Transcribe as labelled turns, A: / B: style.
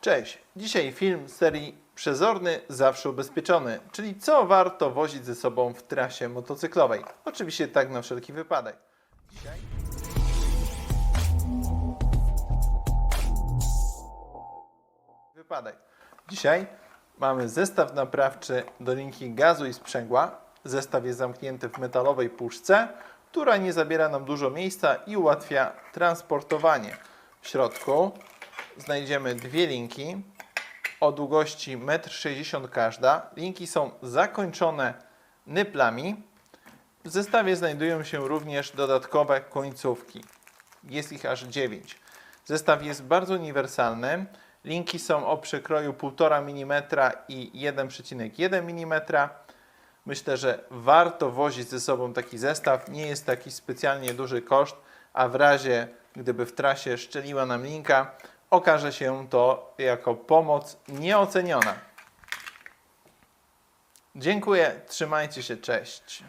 A: Cześć! Dzisiaj film serii Przezorny, zawsze ubezpieczony, czyli co warto wozić ze sobą w trasie motocyklowej. Oczywiście tak na wszelki wypadek. Dzisiaj... Wypadek. Dzisiaj mamy zestaw naprawczy do linki gazu i sprzęgła. Zestaw jest zamknięty w metalowej puszce, która nie zabiera nam dużo miejsca i ułatwia transportowanie. W środku znajdziemy dwie linki o długości 1,60 m każda. Linki są zakończone nyplami. W zestawie znajdują się również dodatkowe końcówki. Jest ich aż 9. Zestaw jest bardzo uniwersalny. Linki są o przekroju 1,5 mm i 1,1 mm. Myślę, że warto wozić ze sobą taki zestaw. Nie jest taki specjalnie duży koszt, a w razie gdyby w trasie szczeliła nam linka, okaże się to jako pomoc nieoceniona. Dziękuję, trzymajcie się, cześć.